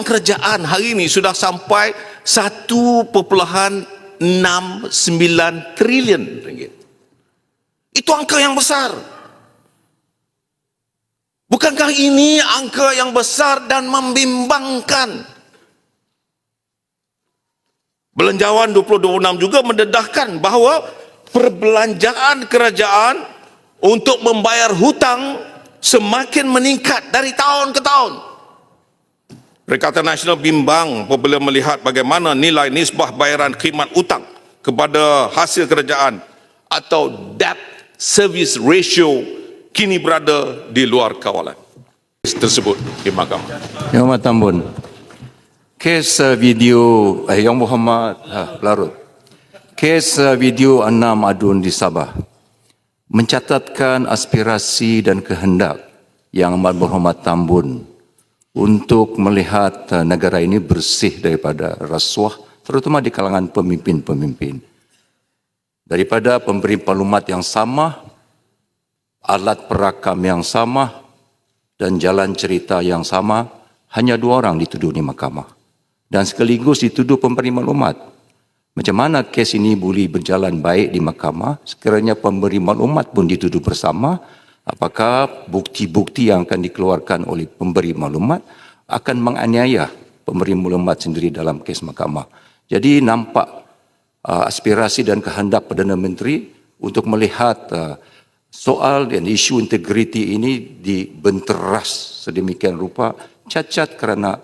hutang kerajaan hari ini sudah sampai 1.69 trilion ringgit. Itu angka yang besar. Bukankah ini angka yang besar dan membimbangkan? Belanjawan 2026 juga mendedahkan bahawa perbelanjaan kerajaan untuk membayar hutang semakin meningkat dari tahun ke tahun. Perikatan Nasional bimbang apabila melihat bagaimana nilai nisbah bayaran khidmat hutang kepada hasil kerajaan atau debt service ratio kini berada di luar kawalan tersebut di mahkamah. Yang Muhammad Tambun. Kes uh, video eh, Yang Muhammad ah, Larut. Kes uh, video enam adun di Sabah mencatatkan aspirasi dan kehendak Yang Amat Muhammad Tambun untuk melihat uh, negara ini bersih daripada rasuah terutama di kalangan pemimpin-pemimpin. Daripada pemberi maklumat yang sama, alat perakam yang sama dan jalan cerita yang sama, hanya dua orang dituduh di mahkamah. Dan sekaligus dituduh pemberi maklumat. Macam mana kes ini boleh berjalan baik di mahkamah, sekiranya pemberi maklumat pun dituduh bersama, apakah bukti-bukti yang akan dikeluarkan oleh pemberi maklumat akan menganiaya pemberi maklumat sendiri dalam kes mahkamah. Jadi nampak uh, aspirasi dan kehendak Perdana Menteri untuk melihat uh, soal dan isu integriti ini dibenteras sedemikian rupa cacat kerana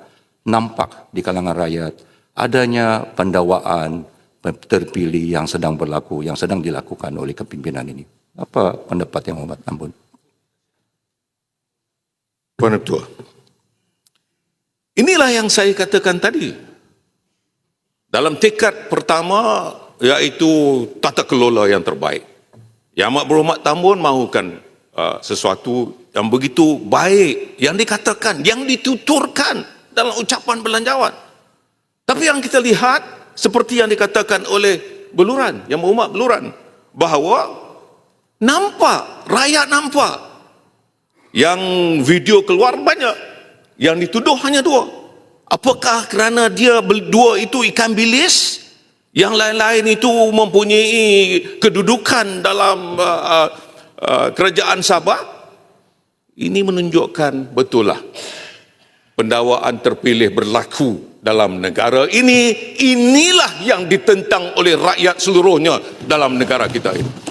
nampak di kalangan rakyat adanya pendawaan terpilih yang sedang berlaku, yang sedang dilakukan oleh kepimpinan ini. Apa pendapat yang Muhammad Tambun? Puan Ketua. Inilah yang saya katakan tadi. Dalam tekad pertama iaitu tata kelola yang terbaik. Yang Amat Berhormat Tambun mahukan uh, sesuatu yang begitu baik yang dikatakan, yang dituturkan dalam ucapan belanjawan. Tapi yang kita lihat seperti yang dikatakan oleh Beluran, yang Muhammad Beluran bahawa nampak, rakyat nampak yang video keluar banyak. Yang dituduh hanya dua. Apakah kerana dia dua itu ikan bilis? Yang lain-lain itu mempunyai kedudukan dalam uh, uh, uh, kerajaan Sabah? Ini menunjukkan betul lah. Pendawaan terpilih berlaku dalam negara ini. Inilah yang ditentang oleh rakyat seluruhnya dalam negara kita ini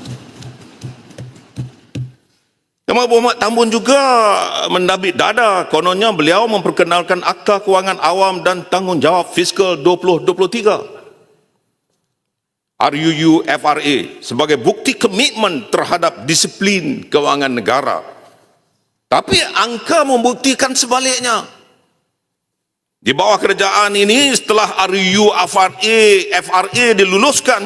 Yang Muhammad Tambun juga mendabit dada kononnya beliau memperkenalkan Akta Kewangan Awam dan Tanggungjawab Fiskal 2023 RUU FRA sebagai bukti komitmen terhadap disiplin kewangan negara. Tapi angka membuktikan sebaliknya. Di bawah kerajaan ini setelah RUU FRA, FRA diluluskan,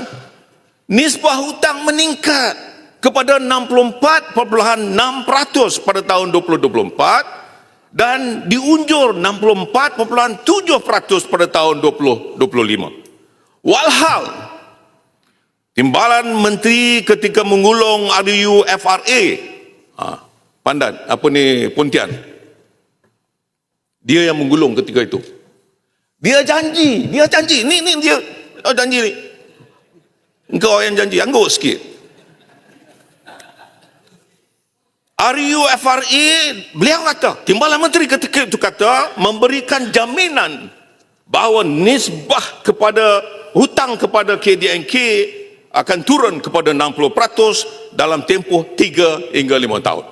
nisbah hutang meningkat kepada 64.6% pada tahun 2024 dan diunjur 64.7% pada tahun 2025. Walhal Timbalan Menteri ketika mengulung RUU FRA ha, Pandan, apa ni Pontian dia yang menggulung ketika itu. Dia janji, dia janji ni ni dia. Oh, janji ni. Engkau yang janji, angguk sikit RUU FRA beliau kata Timbalan Menteri ketika itu kata memberikan jaminan bahawa nisbah kepada hutang kepada KDNK akan turun kepada 60% dalam tempoh 3 hingga 5 tahun.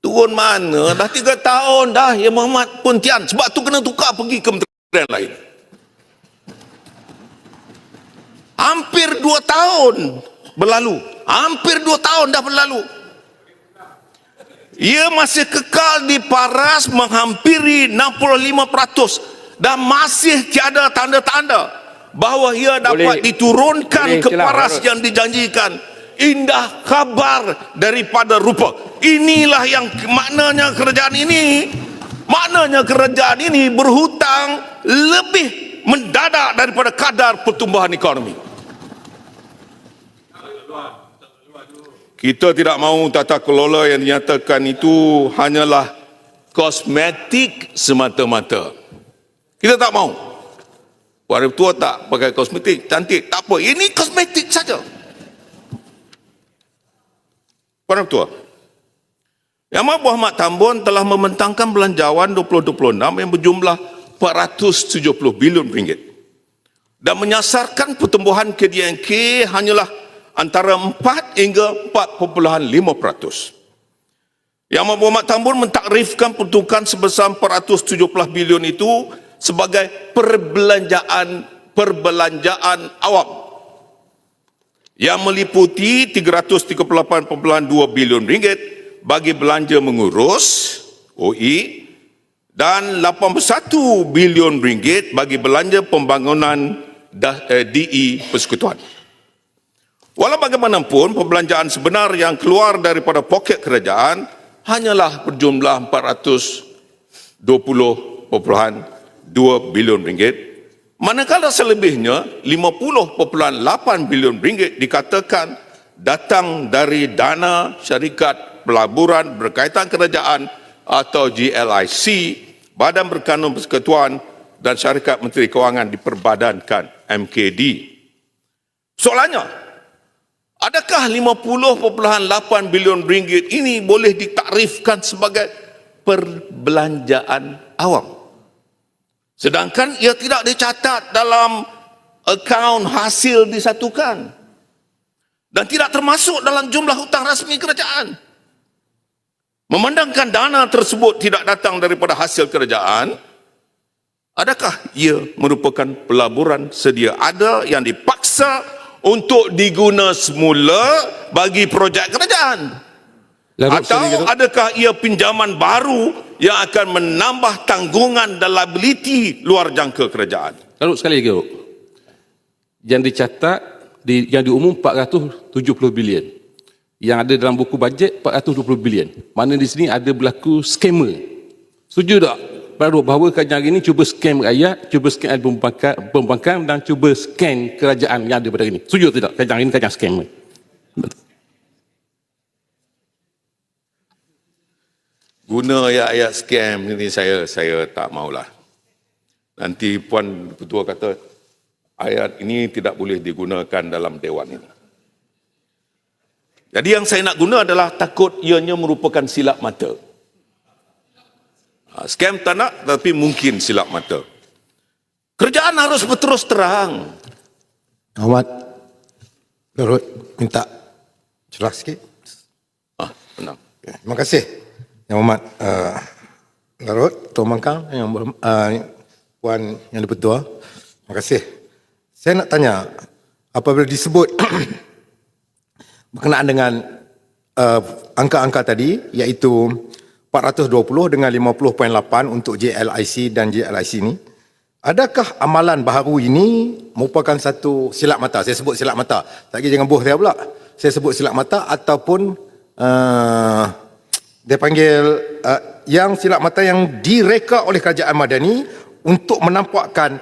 Turun mana? Dah 3 tahun dah ya Muhammad Pontian. Sebab tu kena tukar pergi ke lain. Hampir 2 tahun berlalu. Hampir 2 tahun dah berlalu. Ia masih kekal di paras menghampiri 65% dan masih tiada tanda-tanda bahawa ia dapat Boleh- diturunkan boleh ke celah, paras Harus. yang dijanjikan. Indah kabar daripada rupa. Inilah yang maknanya kerajaan ini maknanya kerajaan ini berhutang lebih mendadak daripada kadar pertumbuhan ekonomi kita tidak mahu tata kelola yang dinyatakan itu hanyalah kosmetik semata-mata. Kita tak mau. Warga tua tak pakai kosmetik, cantik, tak apa. Ini kosmetik saja. Warga tua. Yang Muhammad Tambun telah membentangkan belanjawan 2026 yang berjumlah 470 bilion ringgit dan menyasarkan pertumbuhan KDNK hanyalah antara 4 hingga 4.5%. Yang Muhammad Tambun mentakrifkan pertukaran sebesar 470 bilion itu sebagai perbelanjaan perbelanjaan awam yang meliputi 338.2 bilion ringgit bagi belanja mengurus OE dan 81 bilion ringgit bagi belanja pembangunan dah- eh, DE persekutuan. Walau bagaimanapun perbelanjaan sebenar yang keluar daripada poket kerajaan hanyalah berjumlah 420.2 bilion ringgit manakala selebihnya 50.8 bilion ringgit dikatakan datang dari dana syarikat pelaburan berkaitan kerajaan atau GLIC Badan Berkanun Persekutuan dan Syarikat Menteri Kewangan diperbadankan MKD. Soalannya, Adakah 50.8 bilion ringgit ini boleh ditakrifkan sebagai perbelanjaan awam? Sedangkan ia tidak dicatat dalam akaun hasil disatukan dan tidak termasuk dalam jumlah hutang rasmi kerajaan. Memandangkan dana tersebut tidak datang daripada hasil kerajaan, adakah ia merupakan pelaburan sedia ada yang dipaksa untuk diguna semula bagi projek kerajaan? Larut Atau adakah ia pinjaman baru yang akan menambah tanggungan dan liability luar jangka kerajaan? Larut sekali lagi, Datuk. Yang dicatat, di, yang diumum 470 bilion. Yang ada dalam buku bajet 420 bilion. Mana di sini ada berlaku skamer. Setuju tak? Baru bahawa kerajaan ini cuba scam rakyat, cuba scam pembangkang, pembangkang dan cuba scam kerajaan yang ada pada hari ini. Setuju tidak? Kerajaan ini kerajaan scammer. Guna ayat-ayat scam ini saya saya tak maulah. Nanti Puan Ketua kata ayat ini tidak boleh digunakan dalam dewan ini. Jadi yang saya nak guna adalah takut ianya merupakan silap mata. Ha, Scam tak nak tapi mungkin silap mata. Kerjaan harus berterus terang. Ahmad Larut minta cerah sikit. Ah, tenang. Terima kasih Yang Ahmad uh, Larut, Tuan Mangkang, yang uh, Puan Yang Dipertua. Terima kasih. Saya nak tanya, apabila disebut berkenaan dengan uh, angka-angka tadi, iaitu 420 dengan 50.8 untuk JLIC dan JLIC ini, Adakah amalan baharu ini merupakan satu silap mata? Saya sebut silap mata. Tak kira jangan boh saya pula. Saya sebut silap mata ataupun uh, dia panggil uh, yang silap mata yang direka oleh kerajaan Madani untuk menampakkan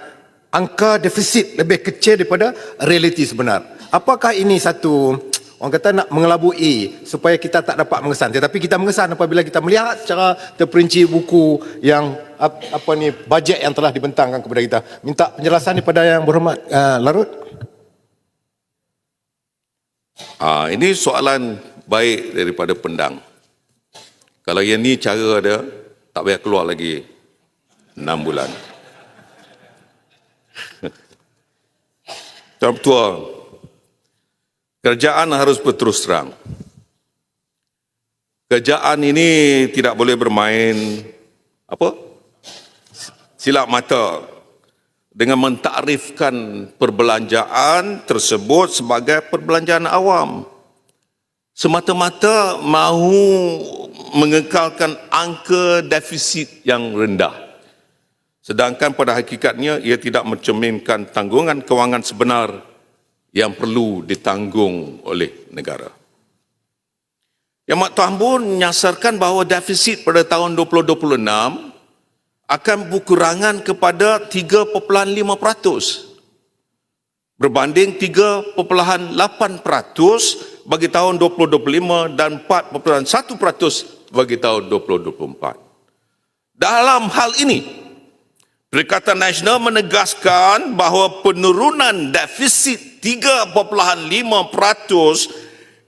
angka defisit lebih kecil daripada realiti sebenar. Apakah ini satu orang kata nak mengelabui supaya kita tak dapat mengesan tetapi kita mengesan apabila kita melihat secara terperinci buku yang ap- apa ni bajet yang telah dibentangkan kepada kita minta penjelasan daripada yang berhormat uh, Larut Ah, ini soalan baik daripada pendang. Kalau yang ni cara dia, tak payah keluar lagi 6 bulan. Tuan Ketua, kerjaan harus berterus terang. Kerjaan ini tidak boleh bermain apa? Silap mata dengan mentakrifkan perbelanjaan tersebut sebagai perbelanjaan awam. Semata-mata mahu mengekalkan angka defisit yang rendah. Sedangkan pada hakikatnya ia tidak mencerminkan tanggungan kewangan sebenar yang perlu ditanggung oleh negara. Yang Mak Tambun menyasarkan bahawa defisit pada tahun 2026 akan berkurangan kepada 3.5% berbanding 3.8% bagi tahun 2025 dan 4.1% bagi tahun 2024. Dalam hal ini, Perikatan Nasional menegaskan bahawa penurunan defisit 3.5%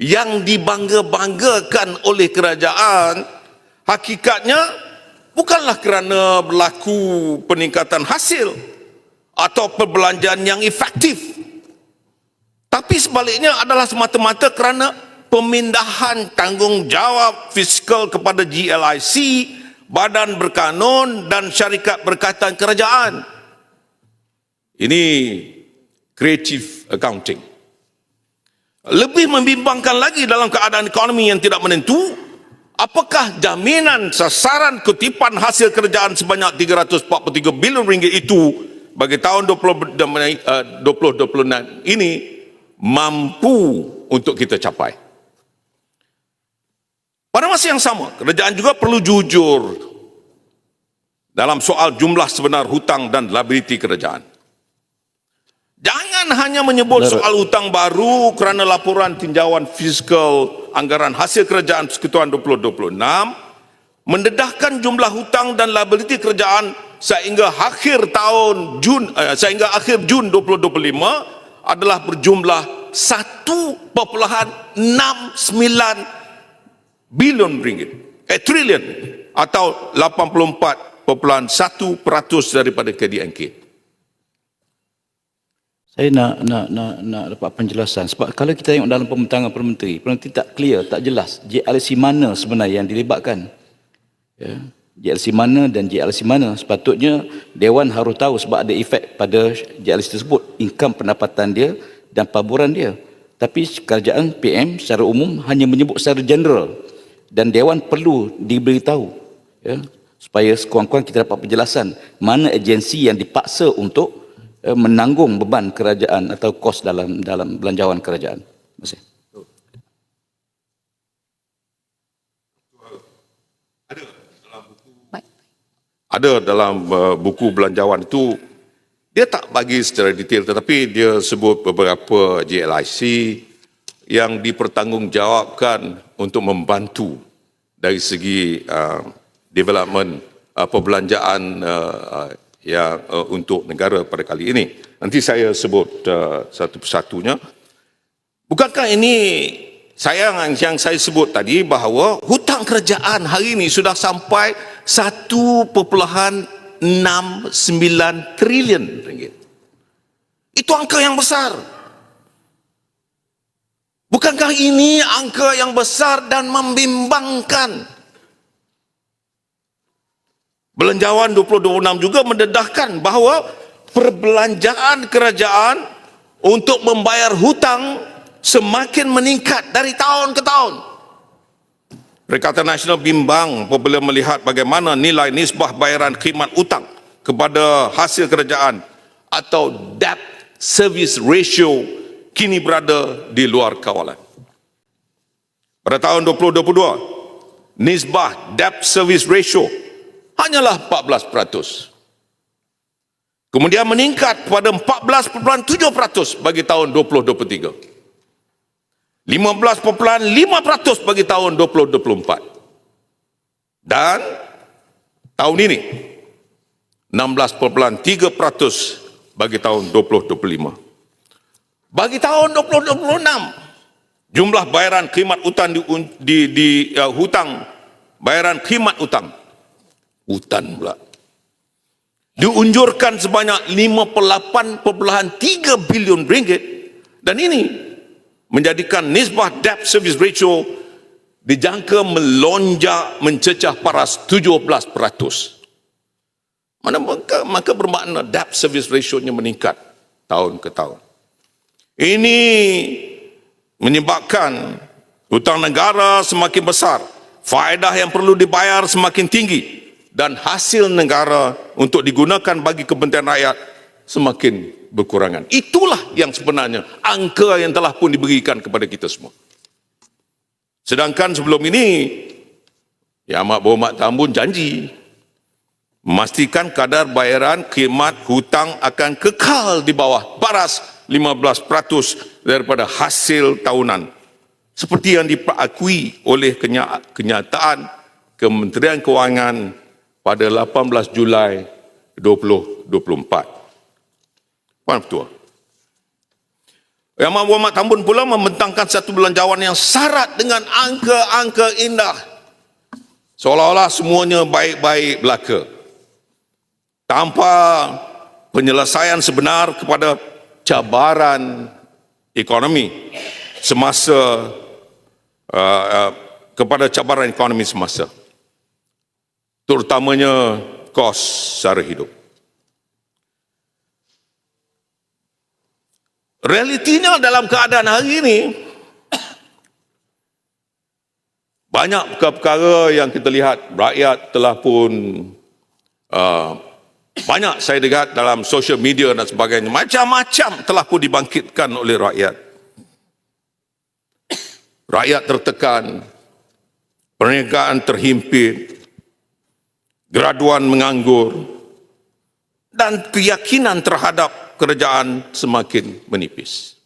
yang dibangga-banggakan oleh kerajaan hakikatnya bukanlah kerana berlaku peningkatan hasil atau perbelanjaan yang efektif. Tapi sebaliknya adalah semata-mata kerana pemindahan tanggungjawab fiskal kepada GLIC, badan berkanun dan syarikat berkaitan kerajaan. Ini creative accounting. Lebih membimbangkan lagi dalam keadaan ekonomi yang tidak menentu, apakah jaminan sasaran kutipan hasil kerajaan sebanyak 343 bilion ringgit itu bagi tahun 20, eh, 2026 ini mampu untuk kita capai. Pada masa yang sama, kerajaan juga perlu jujur dalam soal jumlah sebenar hutang dan liability kerajaan. Jangan hanya menyebut soal hutang baru kerana laporan tinjauan fiskal anggaran hasil kerajaan Persekutuan 2026 mendedahkan jumlah hutang dan liability kerajaan sehingga akhir tahun Jun eh, sehingga akhir Jun 2025 adalah berjumlah 1.69 bilion ringgit. Eh trilion atau 84.1% daripada KDNK. Saya nak nak nak nak dapat penjelasan sebab kalau kita tengok dalam pembentangan Perdana Menteri, Perdana Menteri tak clear, tak jelas JLC mana sebenarnya yang dilibatkan. Ya. JLC mana dan JLC mana sepatutnya dewan harus tahu sebab ada efek pada JLC tersebut, income pendapatan dia dan paburan dia. Tapi kerajaan PM secara umum hanya menyebut secara general dan dewan perlu diberitahu ya supaya sekurang-kurang kita dapat penjelasan mana agensi yang dipaksa untuk eh, menanggung beban kerajaan atau kos dalam dalam belanjawan kerajaan. Terima kasih. Ada dalam uh, buku belanjawan itu dia tak bagi secara detail tetapi dia sebut beberapa JLIC yang dipertanggungjawabkan untuk membantu dari segi uh, development uh, perbelanjaan uh, uh, yang uh, untuk negara pada kali ini. Nanti saya sebut uh, satu persatunya. Bukankah ini saya yang saya sebut tadi bahawa hutang kerajaan hari ini sudah sampai 1.69 trilion ringgit. Itu angka yang besar. Bukankah ini angka yang besar dan membimbangkan? Belanjawan 2026 juga mendedahkan bahawa perbelanjaan kerajaan untuk membayar hutang semakin meningkat dari tahun ke tahun. Perikatan Nasional bimbang apabila melihat bagaimana nilai nisbah bayaran khidmat hutang kepada hasil kerajaan atau debt service ratio kini berada di luar kawalan. Pada tahun 2022, nisbah debt service ratio hanyalah 14%. Kemudian meningkat kepada 14.7% bagi tahun 2023. 15.5% bagi tahun 2024. Dan tahun ini 16.3% bagi tahun 2025. Bagi tahun 2026 jumlah bayaran khidmat hutang di, di, di uh, hutang bayaran khidmat hutang hutan pula diunjurkan sebanyak 58.3 bilion ringgit dan ini menjadikan nisbah debt service ratio dijangka melonjak mencecah paras 17%. Mana maka, maka bermakna debt service ratio-nya meningkat tahun ke tahun. Ini menyebabkan hutang negara semakin besar, faedah yang perlu dibayar semakin tinggi dan hasil negara untuk digunakan bagi kepentingan rakyat semakin berkurangan. Itulah yang sebenarnya angka yang telah pun diberikan kepada kita semua. Sedangkan sebelum ini, Ya Amat Berhormat Tambun janji memastikan kadar bayaran khidmat hutang akan kekal di bawah baras 15% daripada hasil tahunan. Seperti yang diperakui oleh kenyataan Kementerian Kewangan pada 18 Julai 2024. Puan Ketua. Yang Muhammad Tambun pula membentangkan satu belanjawan yang syarat dengan angka-angka indah. Seolah-olah semuanya baik-baik belaka. Tanpa penyelesaian sebenar kepada cabaran ekonomi semasa uh, uh, kepada cabaran ekonomi semasa. Terutamanya kos sara hidup. Realitinya dalam keadaan hari ini banyak perkara-perkara yang kita lihat rakyat telah pun uh, banyak saya lihat dalam social media dan sebagainya macam-macam telah pun dibangkitkan oleh rakyat. Rakyat tertekan, perniagaan terhimpit, graduan menganggur dan keyakinan terhadap kerajaan semakin menipis.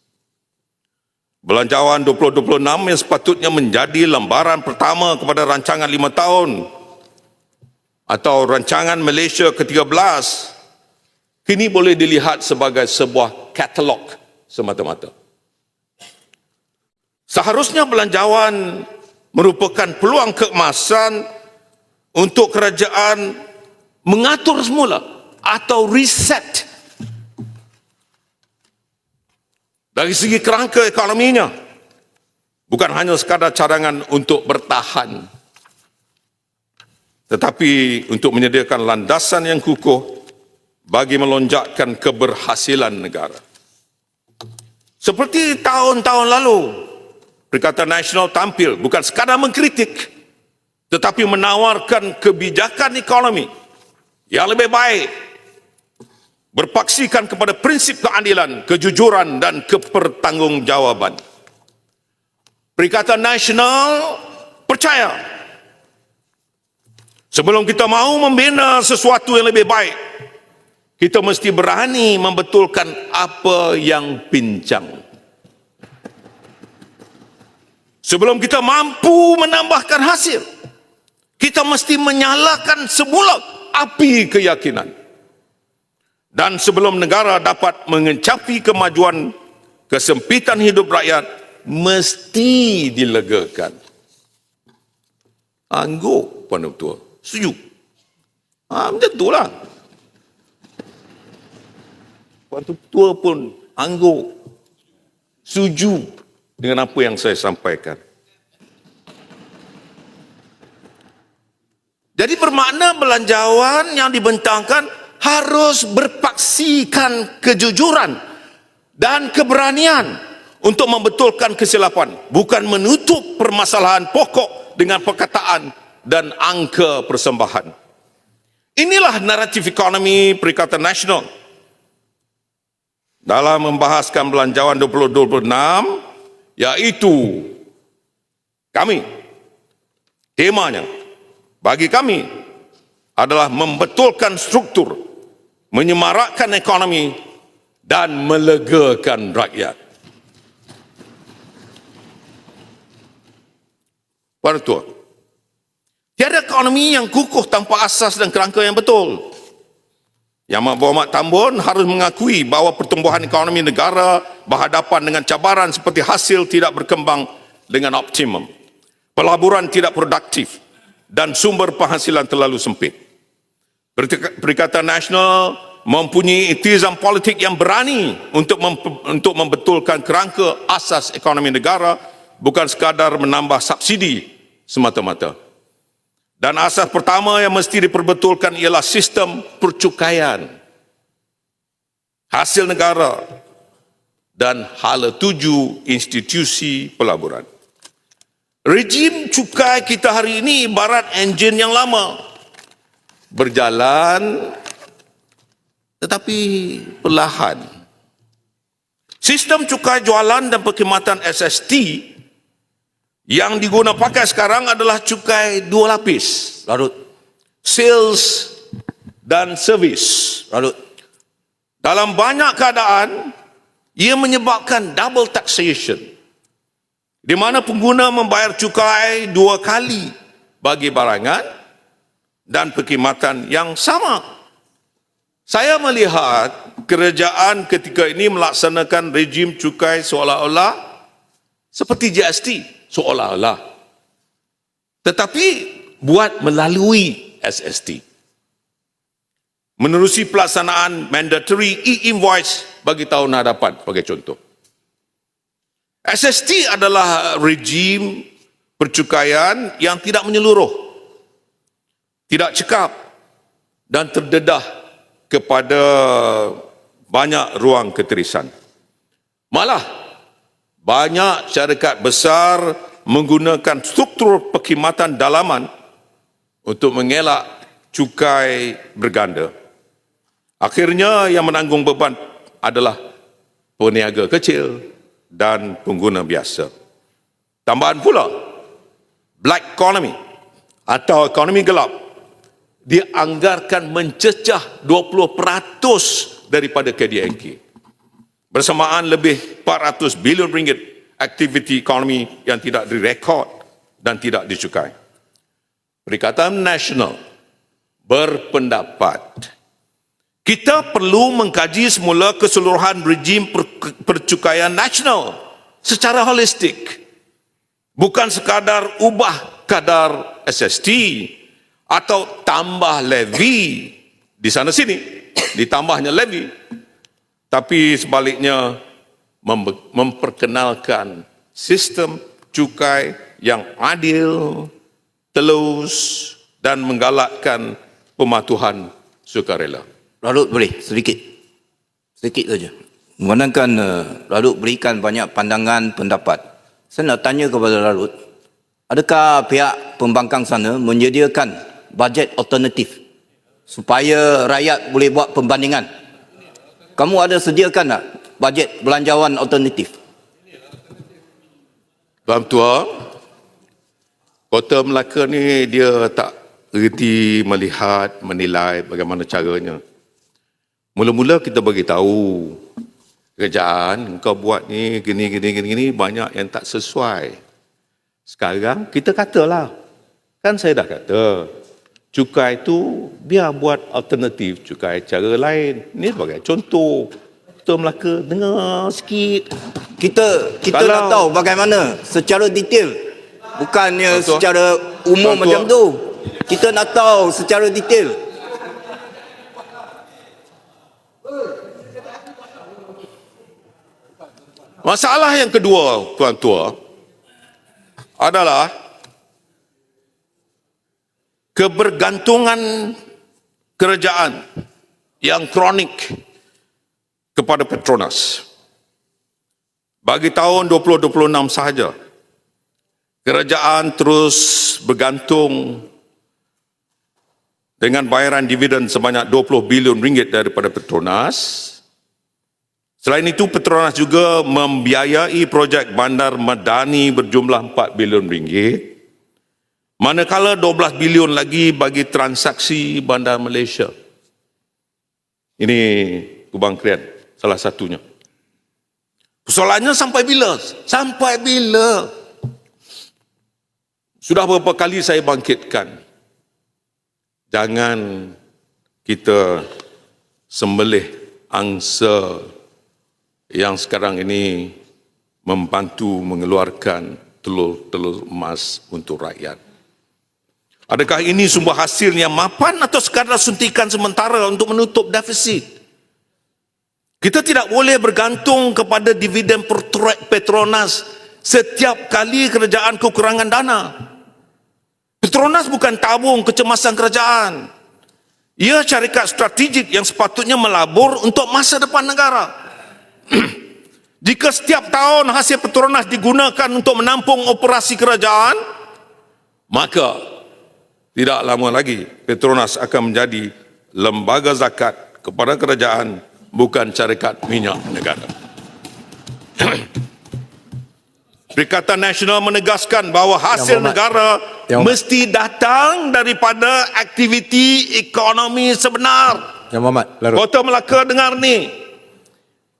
Belanjawan 2026 yang sepatutnya menjadi lembaran pertama kepada rancangan lima tahun atau rancangan Malaysia ke-13 kini boleh dilihat sebagai sebuah katalog semata-mata. Seharusnya belanjawan merupakan peluang keemasan untuk kerajaan mengatur semula atau reset dari segi kerangka ekonominya bukan hanya sekadar cadangan untuk bertahan tetapi untuk menyediakan landasan yang kukuh bagi melonjakkan keberhasilan negara seperti tahun-tahun lalu Perikatan Nasional tampil bukan sekadar mengkritik tetapi menawarkan kebijakan ekonomi yang lebih baik berpaksikan kepada prinsip keadilan, kejujuran dan kepertanggungjawaban. Perikatan Nasional percaya sebelum kita mahu membina sesuatu yang lebih baik, kita mesti berani membetulkan apa yang pincang. Sebelum kita mampu menambahkan hasil, kita mesti menyalakan semula api keyakinan. Dan sebelum negara dapat mengecapi kemajuan kesempitan hidup rakyat, mesti dilegakan. Angguk, Puan Ketua. Setuju? Ha, macam itulah. Puan Ketua pun angguk. Setuju dengan apa yang saya sampaikan. Jadi bermakna belanjawan yang dibentangkan harus berpaksikan kejujuran dan keberanian untuk membetulkan kesilapan bukan menutup permasalahan pokok dengan perkataan dan angka persembahan. Inilah naratif ekonomi Perikatan Nasional. Dalam membahaskan belanjawan 2026 iaitu kami. Temanya bagi kami adalah membetulkan struktur menyemarakkan ekonomi dan melegakan rakyat. Puan Ketua, tiada ekonomi yang kukuh tanpa asas dan kerangka yang betul. Yang Muhammad Tambun harus mengakui bahawa pertumbuhan ekonomi negara berhadapan dengan cabaran seperti hasil tidak berkembang dengan optimum, pelaburan tidak produktif dan sumber penghasilan terlalu sempit. Perikatan Nasional mempunyai itizam politik yang berani untuk untuk membetulkan kerangka asas ekonomi negara bukan sekadar menambah subsidi semata-mata. Dan asas pertama yang mesti diperbetulkan ialah sistem percukaian. Hasil negara dan hala tuju institusi pelaburan. Rejim cukai kita hari ini ibarat enjin yang lama berjalan tetapi perlahan. Sistem cukai jualan dan perkhidmatan SST yang diguna pakai sekarang adalah cukai dua lapis. Larut. Sales dan service. Larut. Dalam banyak keadaan, ia menyebabkan double taxation. Di mana pengguna membayar cukai dua kali bagi barangan dan perkhidmatan yang sama. Saya melihat kerajaan ketika ini melaksanakan rejim cukai seolah-olah seperti GST seolah-olah. Tetapi buat melalui SST. Menerusi pelaksanaan mandatory e-invoice bagi tahun hadapan sebagai contoh. SST adalah rejim percukaian yang tidak menyeluruh, tidak cekap dan terdedah kepada banyak ruang keterisan. Malah banyak syarikat besar menggunakan struktur perkhidmatan dalaman untuk mengelak cukai berganda. Akhirnya yang menanggung beban adalah peniaga kecil dan pengguna biasa. Tambahan pula, black economy atau ekonomi gelap dianggarkan mencecah 20% daripada KDNK. Bersamaan lebih 400 bilion ringgit aktiviti ekonomi yang tidak direkod dan tidak dicukai. Perikatan Nasional berpendapat kita perlu mengkaji semula keseluruhan rejim per- percukaian nasional secara holistik. Bukan sekadar ubah kadar SST atau tambah levy di sana sini, ditambahnya levy. Tapi sebaliknya mem- memperkenalkan sistem cukai yang adil, telus dan menggalakkan pematuhan sukarela. Lalut boleh sedikit. Sedikit saja. Memandangkan uh, Lalut berikan banyak pandangan pendapat. Saya nak tanya kepada Lalut, adakah pihak pembangkang sana menyediakan bajet alternatif supaya rakyat boleh buat pembandingan? Kamu ada sediakan tak bajet belanjawan alternatif? Tuan Tua, Kota Melaka ni dia tak reti melihat, menilai bagaimana caranya. Mula-mula kita bagi tahu kerajaan kau buat ni gini gini gini gini banyak yang tak sesuai. Sekarang kita katalah. Kan saya dah kata cukai tu biar buat alternatif cukai cara lain. Ni sebagai contoh. Kota Melaka dengar sikit. Kita kita Kalau- nak tahu bagaimana secara detail. Bukannya Tuan-tuan. secara umum Tuan-tuan. macam tu. Kita nak tahu secara detail. Masalah yang kedua, Tuan Tua, adalah kebergantungan kerajaan yang kronik kepada Petronas. Bagi tahun 2026 sahaja, kerajaan terus bergantung dengan bayaran dividen sebanyak 20 bilion ringgit daripada Petronas Selain itu, Petronas juga membiayai projek bandar Madani berjumlah 4 bilion ringgit. Manakala 12 bilion lagi bagi transaksi bandar Malaysia. Ini Kubang Krian, salah satunya. Persoalannya sampai bila? Sampai bila? Sudah beberapa kali saya bangkitkan. Jangan kita sembelih angsa yang sekarang ini membantu mengeluarkan telur-telur emas untuk rakyat. Adakah ini sumber hasil yang mapan atau sekadar suntikan sementara untuk menutup defisit? Kita tidak boleh bergantung kepada dividen Petro- Petronas setiap kali kerajaan kekurangan dana. Petronas bukan tabung kecemasan kerajaan. Ia syarikat strategik yang sepatutnya melabur untuk masa depan negara. Jika setiap tahun hasil Petronas digunakan untuk menampung operasi kerajaan, maka tidak lama lagi Petronas akan menjadi lembaga zakat kepada kerajaan bukan syarikat minyak negara. Perikatan Nasional menegaskan bahawa hasil Muhammad. negara Yang mesti datang daripada aktiviti ekonomi sebenar. Yang Muhammad, Larut. Kota Melaka dengar ni.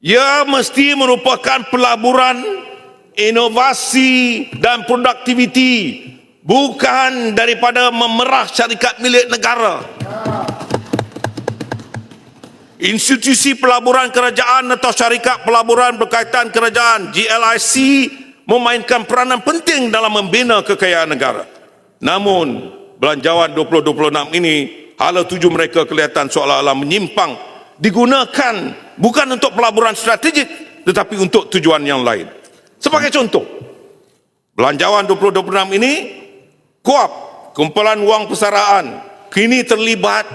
Ia mesti merupakan pelaburan inovasi dan produktiviti bukan daripada memerah syarikat milik negara. Institusi pelaburan kerajaan atau syarikat pelaburan berkaitan kerajaan GLIC memainkan peranan penting dalam membina kekayaan negara. Namun, belanjawan 2026 ini hala tuju mereka kelihatan seolah-olah menyimpang digunakan bukan untuk pelaburan strategik tetapi untuk tujuan yang lain. Sebagai contoh, belanjawan 2026 ini KUAP, kumpulan wang persaraan, kini terlibat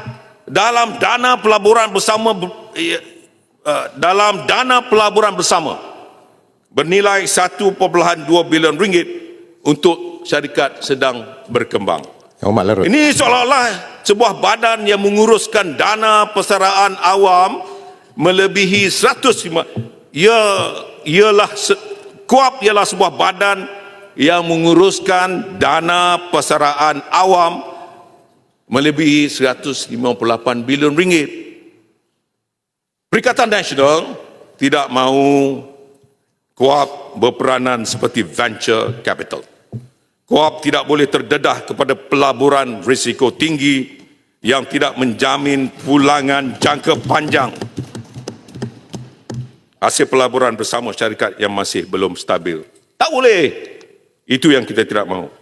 dalam dana pelaburan bersama eh, eh, dalam dana pelaburan bersama bernilai 1.2 bilion ringgit untuk syarikat sedang berkembang. Larut. Ini seolah-olah sebuah badan yang menguruskan dana persaraan awam melebihi 105 ia ialah KUAP ialah sebuah badan yang menguruskan dana persaraan awam melebihi 158 bilion ringgit. Perikatan Nasional tidak mahu KUAP berperanan seperti venture capital. KUAP tidak boleh terdedah kepada pelaburan risiko tinggi yang tidak menjamin pulangan jangka panjang. Hasil pelaburan bersama syarikat yang masih belum stabil. Tak boleh. Itu yang kita tidak mahu.